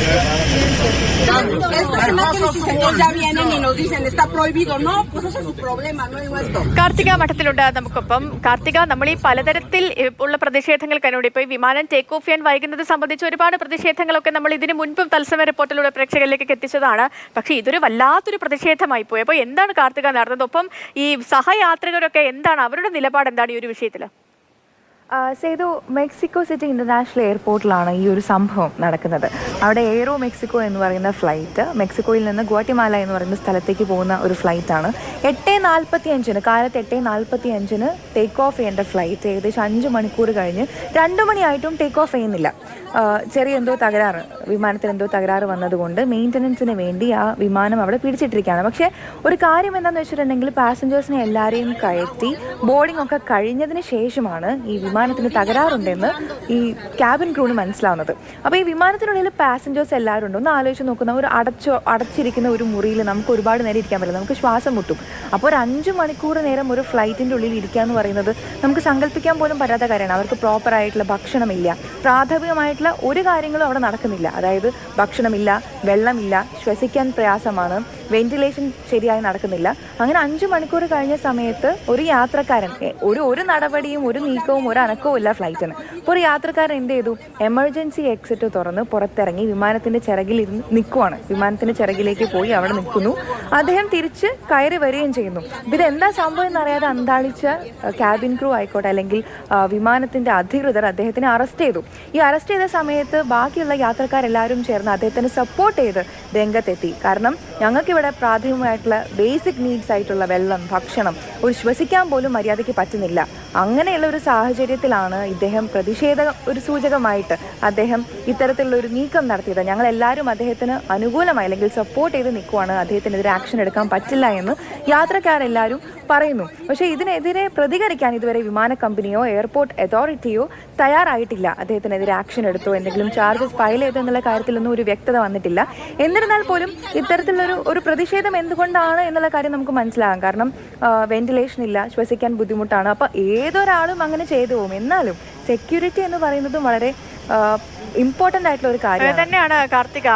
Gracias. Es una crisis, entonces ya vienen y nos dicen está prohibido. No, pues ese es su problema, no es nuestro. Karthika മഠത്തിലുണ്ട് നമുക്കൊപ്പം. കാർത്തിക നമ്മൾ ഈ പലതരത്തിൽ ഉള്ള പ്രതിഷേധങ്ങൾ പ്രതിഷേധങ്ങൾക്കാണ് ഇപ്പോൾ ഈ വിമാനം ടേക്ക് ഓഫ് ചെയ്യാൻ വൈകുന്നത് സംബന്ധിച്ച് ഒരുപാട് പ്രതിഷേധങ്ങളൊക്കെ നമ്മൾ ഇതിന് മുൻപും തത്സമയ റിപ്പോർട്ടിലൂടെ പ്രേക്ഷകരിലേക്ക് എത്തിച്ചതാണ്. പക്ഷേ ഇതൊരു വല്ലാത്തൊരു പ്രതിഷേധമായി പോയി. അപ്പോൾ എന്താണ് കാർത്തിക നടന്നത്? ഒപ്പം ഈ സഹയാത്രികരൊക്കെ എന്താണ്? അവരുടെ നിലപാട് എന്താണ് ഈ ഒരു വിഷയത്തിൽ? സേതു മെക്സിക്കോ സിറ്റി ഇന്റർനാഷണൽ എയർപോർട്ടിലാണ് ഈ ഒരു സംഭവം നടക്കുന്നത്. അവിടെ എയറോ മെക്സിക്കോ എന്ന് പറയുന്ന ഫ്ലൈറ്റ് മെക്സിക്കോയിൽ നിന്ന് ഗുവാട്ടിമാല എന്ന് പറയുന്ന സ്ഥലത്തേക്ക് പോകുന്ന ഒരു ഫ്ലൈറ്റ് ആണ്. എട്ട് നാൽപ്പത്തി അഞ്ചിന് കാലത്ത് എട്ട് നാൽപ്പത്തി അഞ്ചിന് ടേക്ക് ഓഫ് ചെയ്യേണ്ട ഫ്ലൈറ്റ് ഏകദേശം അഞ്ച് മണിക്കൂർ കഴിഞ്ഞ് രണ്ട് മണിയായിട്ടും ടേക്ക് ഓഫ് ചെയ്യുന്നില്ല. ചെറിയ എന്തോ തകരാറ് വിമാനത്തിൽ എന്തോ തകരാറ് വന്നതുകൊണ്ട് മെയിന്റനൻസിന് വേണ്ടി ആ വിമാനം അവിടെ പിടിച്ചിട്ടിരിക്കുകയാണ്. പക്ഷേ ഒരു കാര്യം എന്താണെന്ന് വെച്ചിട്ടുണ്ടെങ്കിൽ പാസഞ്ചേഴ്സിനെ എല്ലാവരെയും കയറ്റി ബോർഡിംഗ് ഒക്കെ കഴിഞ്ഞതിന് ശേഷമാണ് ഈ വിമാനത്തിന് തകരാറുണ്ടെന്ന് ഈ ക്യാബിൻ ക്രൂന് മനസ്സിലാവുന്നത്. അപ്പോൾ ഈ വിമാനത്തിനുള്ളിൽ പാസഞ്ചേഴ്സ് എല്ലാവരും ഉണ്ട്? ഒന്ന് ആലോചിച്ച് നോക്കുന്ന ഒരു അടച്ചോ അടച്ചിരിക്കുന്ന ഒരു മുറിയിൽ നമുക്ക് ഒരുപാട് നേരം ഇരിക്കാൻ പറ്റില്ല. നമുക്ക് ശ്വാസം മുട്ടും. അപ്പോൾ ഒരു അഞ്ച് മണിക്കൂർ നേരം ഒരു ഫ്ലൈറ്റിന്റെ ഉള്ളിൽ ഇരിക്കുക എന്ന് പറയുന്നത് നമുക്ക് സങ്കല്പിക്കാൻ പോലും പറ്റാത്ത കാര്യമാണ്. അവർക്ക് പ്രോപ്പർ ആയിട്ടുള്ള ഭക്ഷണമില്ല. പ്രാഥമികമായിട്ടുള്ള ഒരു കാര്യങ്ങളും അവിടെ നടക്കുന്നില്ല. അതായത് ഭക്ഷണമില്ല വെള്ളമില്ല ശ്വസിക്കാൻ പ്രയാസമാണ് വെന്റിലേഷൻ ശരിയായി നടക്കുന്നില്ല. അങ്ങനെ അഞ്ച് മണിക്കൂർ കഴിഞ്ഞ സമയത്ത് ഒരു യാത്രക്കാരൻ ഒരു ഒരു നടപടിയും ഒരു നീക്കവും ഒരു അനക്കവും ഇല്ല ഫ്ലൈറ്റിന്. അപ്പോൾ ഒരു യാത്രക്കാരൻ എന്ത് ചെയ്തു? എമർജൻസി എക്സിറ്റ് തുറന്ന് പുറത്തിറങ്ങി വിമാനത്തിന്റെ ചിറകിൽ ഇരുന്ന് നിൽക്കുവാണ്. വിമാനത്തിന്റെ ചിറകിലേക്ക് പോയി അവിടെ നിൽക്കുന്നു. അദ്ദേഹം തിരിച്ച് കയറി വരികയും ചെയ്യുന്നു. ഇതിലെന്താ സംഭവം എന്നറിയാതെ അന്താളിച്ച ക്യാബിൻ ക്രൂ ആയിക്കോട്ടെ അല്ലെങ്കിൽ വിമാനത്തിന്റെ അധികൃതർ അദ്ദേഹത്തിനെ അറസ്റ്റ് ചെയ്തു. ഈ അറസ്റ്റ് ചെയ്ത സമയത്ത് ബാക്കിയുള്ള യാത്രക്കാരെല്ലാവരും ചേർന്ന് അദ്ദേഹത്തിന് സപ്പോർട്ട് ചെയ്ത് രംഗത്തെത്തി. കാരണം ഞങ്ങൾക്കിവിടെ പ്രാഥമികമായിട്ടുള്ള ബേസിക് നീഡ്സ് ആയിട്ടുള്ള വെള്ളം ഭക്ഷണം ഒരു ശ്വസിക്കാൻ പോലും മര്യാദയ്ക്ക് പറ്റുന്നില്ല. അങ്ങനെയുള്ള ഒരു സാഹചര്യത്തിലാണ് ഇദ്ദേഹം പ്രതിഷേധ ഒരു സൂചകമായിട്ട് അദ്ദേഹം ഇത്തരത്തിലുള്ള ഒരു നീക്കം നടത്തിയത്. ഞങ്ങൾ എല്ലാവരും അദ്ദേഹത്തിന് അനുകൂലമായി അല്ലെങ്കിൽ സപ്പോർട്ട് ചെയ്ത് നിൽക്കുവാണ് അദ്ദേഹത്തിനെതിരെ ആക്ഷൻ എടുക്കാൻ പറ്റില്ല എന്ന് യാത്രക്കാരെല്ലാവരും പറയുന്നു. പക്ഷേ ഇതിനെതിരെ പ്രതികരിക്കാൻ ഇതുവരെ വിമാന കമ്പനിയോ എയർപോർട്ട് അതോറിറ്റിയോ തയ്യാറായിട്ടില്ല. അദ്ദേഹത്തിനെതിരെ ആക്ഷൻ എടുത്തോ എന്തെങ്കിലും ചാർജസ് ഫയൽ ചെയ്തോ എന്നുള്ള കാര്യത്തിലൊന്നും ഒരു വ്യക്തത വന്നിട്ടില്ല. എന്നിരുന്നാൽ പോലും ഇത്തരത്തിലൊരു ഒരു പ്രതിഷേധം എന്തുകൊണ്ടാണ് എന്നുള്ള കാര്യം നമുക്ക് മനസ്സിലാകാം. കാരണം വെന്റിലേഷൻ ഇല്ല ശ്വസിക്കാൻ ബുദ്ധിമുട്ടാണ്. അപ്പോൾ ഏതൊരാളും അങ്ങനെ ചെയ്തു പോകും. എന്നാലും സെക്യൂരിറ്റി എന്ന് പറയുന്നതും വളരെ ഇമ്പോർട്ടന്റ് ആയിട്ടുള്ള ഒരു കാര്യം തന്നെയാണ് കാർത്തിക.